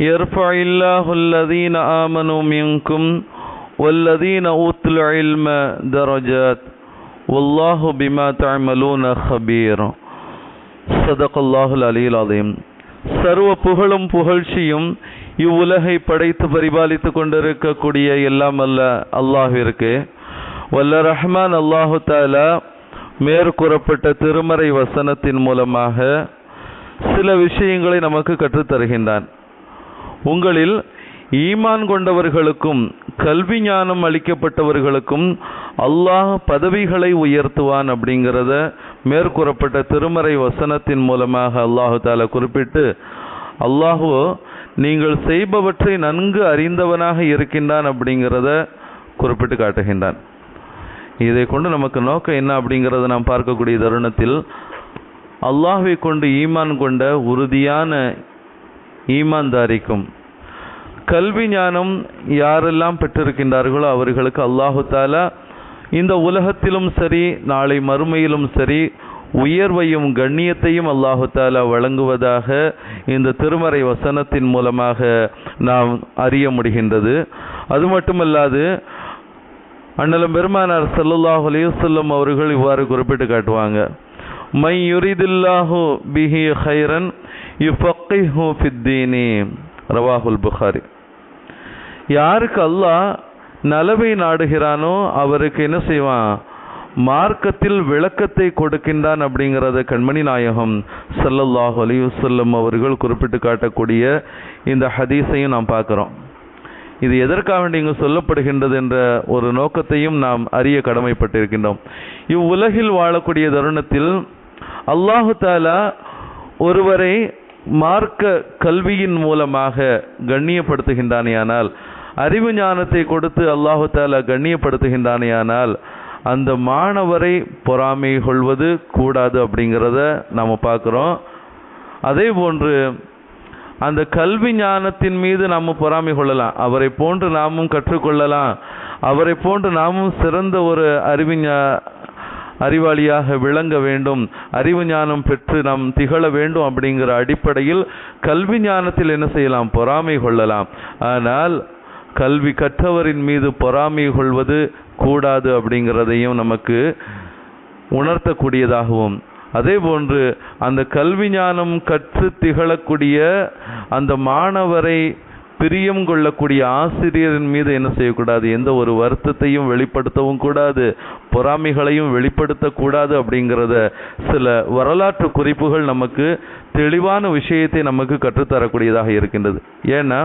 يرفع الله الذين آمنوا منكم والذين أوتوا العلم درجات والله بما تعملون خبير صدق الله العلي العظيم சர்வ புகழும் புகழ்ச்சியும் இவ்வுலகை படைத்து பரிபாலித்து கொண்டிருக்கக்கூடிய எல்லாம் அல்ல அல்லாஹிற்கு வல்ல ரஹ்மான் அல்லாஹு தாலா மேற்கூறப்பட்ட திருமறை வசனத்தின் மூலமாக சில விஷயங்களை நமக்கு கற்றுத் தருகின்றான் உங்களில் ஈமான் கொண்டவர்களுக்கும் கல்வி ஞானம் அளிக்கப்பட்டவர்களுக்கும் அல்லாஹ் பதவிகளை உயர்த்துவான் அப்படிங்கிறத மேற்கூறப்பட்ட திருமறை வசனத்தின் மூலமாக அல்லாஹு தாலா குறிப்பிட்டு அல்லாஹு நீங்கள் செய்பவற்றை நன்கு அறிந்தவனாக இருக்கின்றான் அப்படிங்கிறத குறிப்பிட்டு காட்டுகின்றான். இதை கொண்டு நமக்கு நோக்கம் என்ன அப்படிங்கிறத நாம் பார்க்கக்கூடிய தருணத்தில் அல்லாஹை கொண்டு ஈமான் கொண்ட உறுதியான ஈமான்தாரிக்கும். கல்வி ஞானம் யாரெல்லாம் பெற்றிருக்கின்றார்களோ அவர்களுக்கு அல்லாஹு தாலா இந்த உலகத்திலும் சரி நாளை மறுமையிலும் சரி உயர்வையும் கண்ணியத்தையும் அல்லாஹு தாலா வழங்குவதாக இந்த திருமறை வசனத்தின் மூலமாக நாம் அறிய முடிகின்றது. அது மட்டுமல்லாது அண்ணலம் பெருமானார் சல்லுல்லாஹ் அலையுசல்லம் அவர்கள் இவ்வாறு குறிப்பிட்டு காட்டுவாங்க. மை யுரிதில்லாஹு பிஹி ஹைரன் யுஃபக்கிஹு ஃபித்தீனி. ரவாஹுல் புகாரி. யாருக்கு அல்லாஹ் நலவை நாடுகிறானோ அவருக்கு என்ன செய்வான்? மார்க்கத்தில் விளக்கத்தை கொடுக்கின்றான் அப்படிங்கிறத கண்மணி நாயகம் சல்லல்லாஹு அலையுசல்லம் அவர்கள் குறிப்பிட்டு காட்டக்கூடிய இந்த ஹதீஸையும் நாம் பார்க்குறோம். இது எதற்காக வேண்டி இங்கு சொல்லப்படுகின்றது என்ற ஒரு நோக்கத்தையும் நாம் அறிய கடமைப்பட்டிருக்கின்றோம். இவ்வுலகில் வாழக்கூடிய தருணத்தில் அல்லாஹு தாலா ஒருவரை மார்க்க கல்வியின் மூலமாக கண்ணியப்படுத்துகின்றானேயானால் அறிவு ஞானத்தை கொடுத்து அல்லாஹு தாலா கண்ணியப்படுத்துகின்றானேயானால் அந்த மாணவரை பொறாமை கொள்வது கூடாது அப்படிங்கிறத நாம் பார்க்குறோம். அதே போன்று அந்த கல்வி ஞானத்தின் மீது நாம் பொறாமை கொள்ளலாம். அவரை போன்று நாமும் கற்றுக்கொள்ளலாம். அவரை போன்று நாமும் சிறந்த ஒரு அறிவிஞ அறிவாளியாக விளங்க வேண்டும். அறிவு ஞானம் பெற்று நாம் திகழ வேண்டும் அப்படிங்கிற அடிப்படையில் கல்வி ஞானத்தில் என்ன செய்யலாம்? பொறாமை கொள்ளலாம். ஆனால் கல்வி கற்றவரின் மீது பொறாமை கொள்வது கூடாது அப்படிங்கிறதையும் நமக்கு உணர்த்தக்கூடியதாகவும். அதே போன்று அந்த கல்வி ஞானம் கற்று திகழக்கூடிய அந்த மாணவரை பிரியம் கொள்ளக்கூடிய ஆசிரியரின் மீது என்ன செய்யக்கூடாது? எந்த ஒரு வருத்தத்தையும் வெளிப்படுத்தவும் கூடாது. பொறாமைகளையும் வெளிப்படுத்தக்கூடாது அப்படிங்கிறத சில வரலாற்று குறிப்புகள் நமக்கு தெளிவான விஷயத்தை நமக்கு கற்றுத்தரக்கூடியதாக இருக்கின்றது. ஏன்னா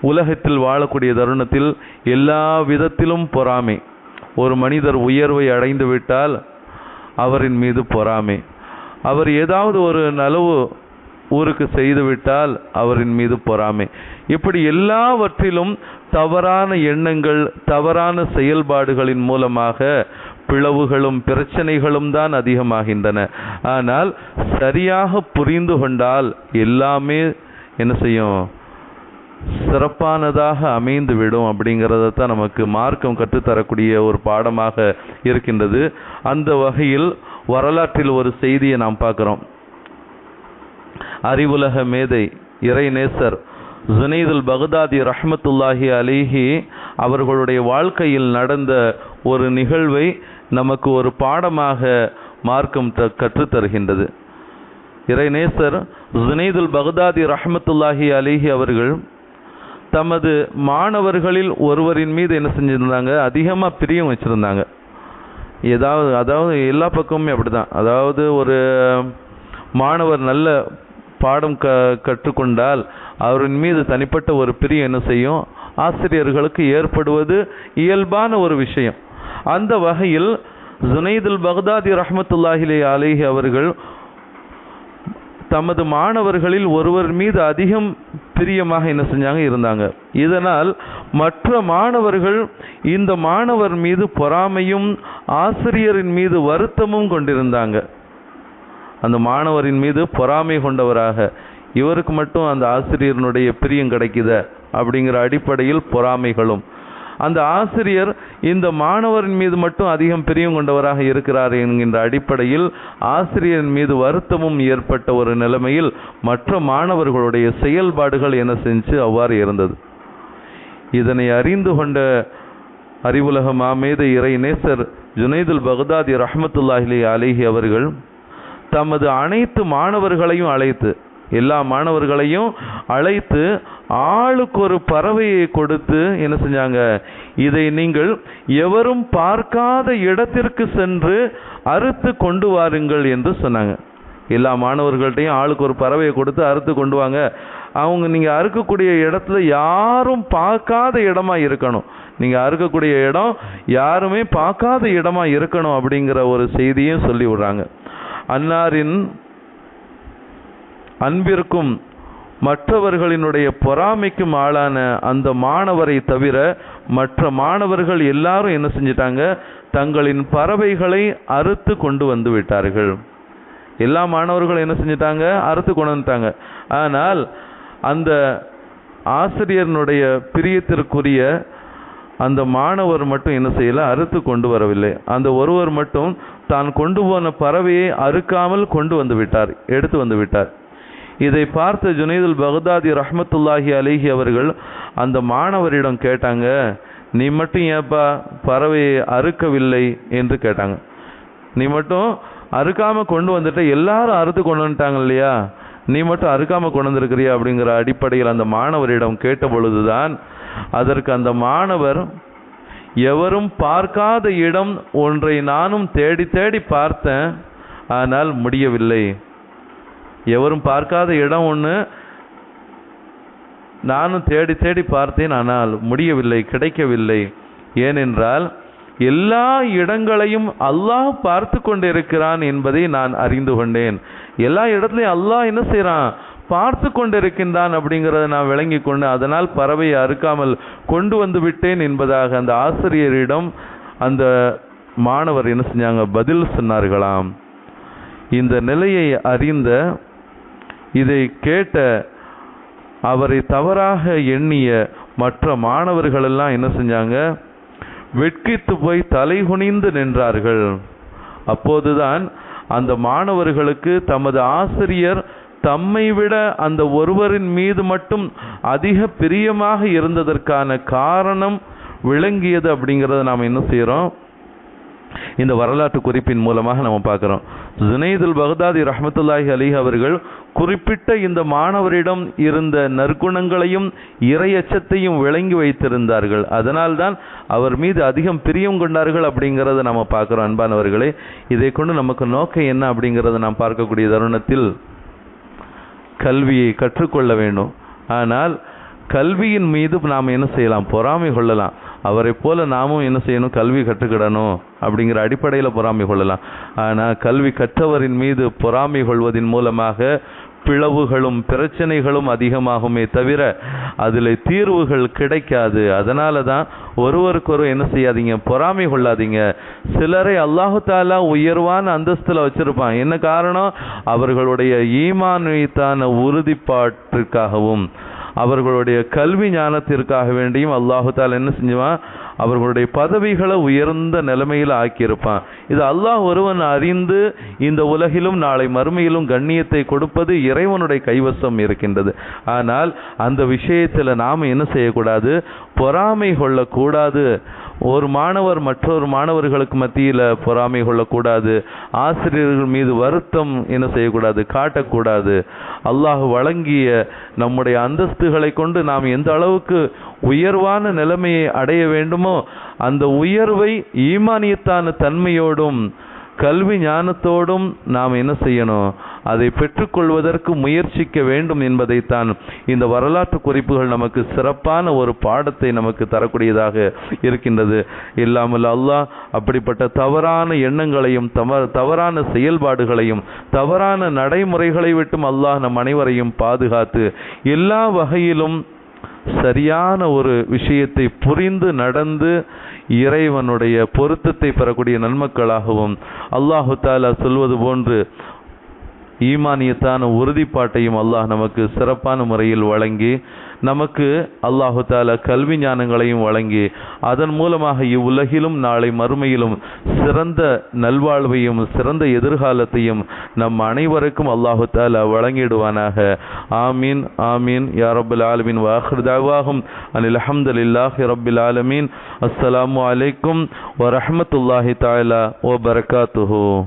உலகத்தில் வாழக்கூடிய தருணத்தில் எல்லா விதத்திலும் பொறாமை. ஒரு மனிதர் உயர்வை அடைந்து விட்டால் அவரின் மீது பொறாமை. அவர் ஏதாவது ஒரு நலவு ஊருக்கு செய்துவிட்டால் அவரின் மீது பொறாமை. இப்படி எல்லாவற்றிலும் தவறான எண்ணங்கள் தவறான செயல்பாடுகளின் மூலமாக பிளவுகளும் பிரச்சனைகளும் தான் அதிகமாகின்றன. ஆனால் சரியாக புரிந்து கொண்டால் எல்லாமே என்ன செய்யும்? சிறப்பானதாக அமைந்து விடும் அப்படிங்கிறத தான் நமக்கு மார்க்கம் கற்றுத்தரக்கூடிய ஒரு பாடமாக இருக்கின்றது. அந்த வகையில் வரலாற்றில் ஒரு செய்தியை நாம் பார்க்குறோம். அறிவுலக மேதை இறைநேசர் ஜுனைதுல் பகதாதி ரஹமத்துல்லாஹி அலிஹி அவர்களுடைய வாழ்க்கையில் நடந்த ஒரு நிகழ்வை நமக்கு ஒரு பாடமாக மார்க்கம் த கற்றுத்தருகின்றது. இறைநேசர் ஜுனைதுல் பகதாதி ரஹமத்துல்லாஹி அலிஹி அவர்கள் தமது மாணவர்களில் ஒருவரின் மீது என்ன செஞ்சிருந்தாங்க? அதிகமாக பிரியம் வச்சுருந்தாங்க. ஏதாவது அதாவது எல்லா பக்கமுமே அப்படிதான். அதாவது ஒரு மாணவர் நல்ல பாடம் க கற்றுக்கொண்டால் அவரின் மீது தனிப்பட்ட ஒரு பிரியம் என்ன செய்யும்? ஆசிரியர்களுக்கு ஏற்படுவது இயல்பான ஒரு விஷயம். அந்த வகையில் ஜுனைதுல் பக்தாதி ரஹமத்துல்லாஹிலே அலேஹி அவர்கள் தமது மாணவர்களில் ஒருவர் மீது அதிகம் பிரியமாக என்ன செஞ்சாங்க? இருந்தாங்க. இதனால் மற்ற மாணவர்கள் இந்த மாணவர் மீது பொறாமையும் ஆசிரியரின் மீது வருத்தமும் கொண்டிருந்தாங்க. அந்த மாணவரின் மீது பொறாமை கொண்டவராக இவருக்கு மட்டும் அந்த ஆசிரியரினுடைய பிரியம் கிடைக்குத அப்படிங்கிற அடிப்படையில் பொறாமைகளும். அந்த ஆசிரியர் இந்த மாணவரின் மீது மட்டும் அதிகம் பிரியம் கொண்டவராக இருக்கிறார் என்கின்ற அடிப்படையில் ஆசிரியரின் மீது வருத்தமும் ஏற்பட்ட ஒரு நிலைமையில் மற்ற மாணவர்களுடைய செயல்பாடுகள் என்ன செஞ்சு அவ்வாறு இருந்தது. இதனை அறிந்து கொண்ட அறிவுலக மாமேத இறை நேசர் ஜுனைதுல் பகதாதி ரஹமத்துல்லாஹிலி அலிஹி அவர்கள் தமது அனைத்து மாணவர்களையும் அழைத்து எல்லா மாணவர்களையும் அழைத்து ஆளுக்கு ஒரு பறவையை கொடுத்து என்ன செஞ்சாங்க? இதை நீங்கள் எவரும் பார்க்காத இடத்திற்கு சென்று அறுத்து கொண்டு வாருங்கள் என்று சொன்னாங்க. எல்லா மாணவர்கள்ட்டையும் ஆளுக்கு ஒரு பறவையை கொடுத்து அறுத்து கொண்டு வாங்க. அவங்க நீங்கள் அறுக்கக்கூடிய இடத்துல யாரும் பார்க்காத இடமா இருக்கணும். நீங்கள் அறுக்கக்கூடிய இடம் யாருமே பார்க்காத இடமா இருக்கணும் அப்படிங்கிற ஒரு செய்தியும் சொல்லி விடுறாங்க அன்னாரின் அன்பிற்கும் மற்றவர்களினுடைய பொறாமைக்கும் ஆளான அந்த மாணவரை தவிர மற்ற மாணவர்கள் எல்லாரும் என்ன செஞ்சிட்டாங்க? தங்களின் பறவைகளை அறுத்து கொண்டு வந்து விட்டார்கள். எல்லா மாணவர்களும் என்ன செஞ்சிட்டாங்க? அறுத்து கொண்டு வந்துட்டாங்க. ஆனால் அந்த ஆசிரியர்னுடைய பிரியத்திற்குரிய அந்த மாணவர் மட்டும் என்ன செய்யல? அறுத்து கொண்டு வரவில்லை. அந்த ஒருவர் மட்டும் தான் கொண்டு போன பறவையை அறுக்காமல் கொண்டு வந்து விட்டார் எடுத்து வந்து விட்டார். இதை பார்த்த ஜுனைதுல் பகதாதி ரஹமத்துல்லாஹி அலிஹி அவர்கள் அந்த மாணவரிடம் கேட்டாங்க நீ மட்டும் ஏப்பா பறவையை அறுக்கவில்லை? என்று கேட்டாங்க. நீ மட்டும் அறுக்காம கொண்டு வந்துட்ட எல்லாரும் அறுத்து கொண்டு வந்துட்டாங்க இல்லையா? நீ மட்டும் அறுக்காம கொண்டு வந்திருக்கிறியா? அப்படிங்கிற அடிப்படையில் அந்த மாணவரிடம் கேட்ட பொழுதுதான் அதற்கு அந்த மாணவர் எவரும் பார்க்காத இடம் ஒன்றை நானும் தேடி தேடி பார்த்தேன். ஆனால் முடியவில்லை. எவரும் பார்க்காத இடம் ஒன்று நானும் தேடி தேடி பார்த்தேன். ஆனால் முடியவில்லை கிடைக்கவில்லை. ஏனென்றால் எல்லா இடங்களையும் அல்லாஹ் பார்த்து கொண்டிருக்கிறான் என்பதை நான் அறிந்து கொண்டேன். எல்லா இடத்துலையும் அல்லாஹ் என்ன செய்கிறான் பார்த்து கொண்டிருக்கின்றான் அப்படிங்கிறத நான் விளங்கி கொண்டு அதனால் பறவையை அறுக்காமல் கொண்டு வந்து விட்டேன் என்பதாக அந்த ஆசிரியரிடம் அந்த மாணவர் என்ன செஞ்சாங்க? பதில் சொன்னார்களாம். இந்த நிலையை அறிந்த இதை கேட்ட அவரை தவறாக எண்ணிய மற்ற மாணவர்களெல்லாம் என்ன செஞ்சாங்க? வெட்கித்து போய் தலைகுனிந்து நின்றார்கள். அப்போதுதான் அந்த மாணவர்களுக்கு தமது ஆசிரியர் தம்மை விட அந்த ஒருவரின் மீது மட்டும் அதிக பிரியமாக இருந்ததற்கான காரணம் விளங்கியது அப்படிங்கிறத நாம் என்ன செய்கிறோம் இந்த வரலாற்று குறிப்பின் மூலமாக நம்ம பார்க்குறோம். ஜுனைதுல் பகதாதி ரஹமத்துல்லாஹி அலி அவர்கள் குறிப்பிட்ட இந்த மாணவரிடம் இருந்த நற்குணங்களையும் இரையச்சத்தையும் விளங்கி வைத்திருந்தார்கள். அதனால்தான் அவர் மீது அதிகம் பிரியம் கொண்டார்கள் அப்படிங்கிறத நம்ம பார்க்குறோம். அன்பானவர்களே இதை கொண்டு நமக்கு நோக்கம் என்ன அப்படிங்கிறத நாம் பார்க்கக்கூடிய தருணத்தில் கல்வியை கற்றுக்கொள்ள வேண்டும். ஆனால் கல்வியின் மீது நாம் என்ன செய்யலாம்? பொறாமை கொள்ளலாம். அவரை போல நாமும் என்ன செய்யணும்? கல்வி கற்றுக்கிடணும் அப்படிங்கிற அடிப்படையில் பொறாமை கொள்ளலாம். ஆனால் கல்வி கற்றவரின் மீது பொறாமை கொள்வதன் மூலமாக பிளவுகளும் பிரச்சனைகளும் அதிகமாகுமே தவிர அதில் தீர்வுகள் கிடைக்காது. அதனால தான் ஒருவருக்கொரு என்ன செய்யாதீங்க பொறாமை கொள்ளாதீங்க. சிலரை அல்லாஹு தாலா உயர்வான அந்தஸ்தில் வச்சிருப்பான். என்ன காரணம்? அவர்களுடைய ஈமான் உறுதிப்பாட்டிற்காகவும் அவர்களுடைய கல்வி ஞானத்திற்காக வேண்டியும் அல்லாஹு தாலா என்ன செஞ்சுவான்? அவர்களுடைய பதவிகளை உயர்ந்த நிலைமையில் ஆக்கியிருப்பான். இது அல்லாஹ் ஒருவன் அறிந்து இந்த உலகிலும் நாளை மறுமையிலும் கண்ணியத்தை கொடுப்பது இறைவனுடைய கைவசம் இருக்கின்றது. ஆனால் அந்த விஷயத்தில் நாம் என்ன செய்யக்கூடாது? பொறாமை கொள்ளக்கூடாது. ஒரு மாணவர் மற்றொரு மாணவர்களுக்கு மத்தியில் பொறாமை கொள்ளக்கூடாது. ஆசிரியர்கள் மீது வருத்தம் என்ன செய்யக்கூடாது? காட்டக்கூடாது. அல்லாஹ் வழங்கிய நம்முடைய அந்தஸ்துகளை கொண்டு நாம் எந்த அளவுக்கு உயர்வான நிலைமையை அடைய வேண்டுமோ அந்த உயர்வை ஈமானியத்தான தன்மையோடும் கல்வி ஞானத்தோடும் நாம் என்ன செய்யணும்? அதை பெற்றுக்கொள்வதற்கு முயற்சிக்க வேண்டும் என்பதைத்தான் இந்த வரலாற்று குறிப்புகள் நமக்கு சிறப்பான ஒரு பாடத்தை நமக்கு தரக்கூடியதாக இருக்கின்றது. இல்லாமல் அல்லாஹ் அப்படிப்பட்ட தவறான எண்ணங்களையும் தவ தவறான செயல்பாடுகளையும் தவறான நடைமுறைகளை விட்டும் அல்லாஹ் நம் அனைவரையும் பாதுகாத்து எல்லா வகையிலும் சரியான ஒரு விஷயத்தை புரிந்து நடந்து இறைவனுடைய பொருத்தத்தை பெறக்கூடிய நன்மக்களாகவும் அல்லாஹு தாலா சொல்வது போன்று ஈமானியத்தான உறுதிப்பாட்டையும் அல்லாஹ் நமக்கு சிறப்பான முறையில் வழங்கி நமக்கு அல்லாஹு தாலா கல்வி ஞானங்களையும் வழங்கி அதன் மூலமாக இவ்வுலகிலும் நாளை மறுமையிலும் சிறந்த நல்வாழ்வையும் சிறந்த எதிர்காலத்தையும் நம் அனைவருக்கும் அல்லாஹு தாலா வழங்கிடுவானாக. ஆமீன் ஆமீன். யா ரபுல் ஆலமின். வாஹிர் தாவாகும் அனில் அஹமதுல்லாஹி ரபுல் ஆலமீன். அஸ்ஸலாமு அலைக்கும். வரஹ்மத்துல்லாஹி தாலா. ஓ பரகாத்துஹு.